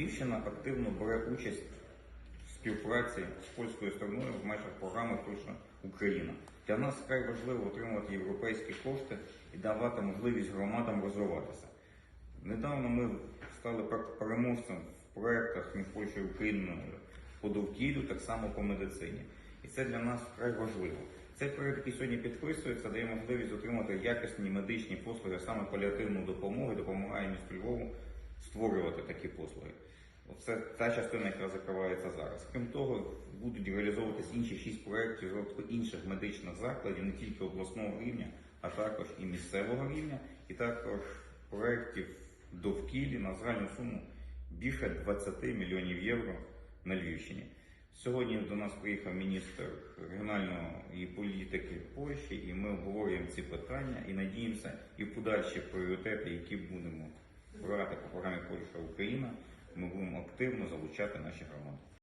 Львівщина активно бере участь в співпраці з польською стороною в межах програми Польща Україна. Для нас вкрай важливо отримувати європейські кошти і давати можливість громадам розвиватися. Недавно ми стали переможцем в проєктах між Польщею і Україною по довкіллю, так само по медицині. І це для нас вкрай важливо. Цей проєкт, який сьогодні підписується, дає можливість отримати якісні медичні послуги, саме паліативну допомогу, допомагає місту Львову створювати такі послуги. Це та частина, яка закривається зараз. Крім того, будуть реалізовуватись інші шість проєктів розвитку інших медичних закладів, не тільки обласного рівня, а також і місцевого рівня, і також проєктів довкіллі на загальну суму більше 20 мільйонів євро на Львівщині. Сьогодні до нас приїхав міністр регіональної політики Польщі, і ми обговорюємо ці питання і надіємося і подальші пріоритети, які будемо брати по програмі Польща Україна, ми будемо активно залучати наші громади.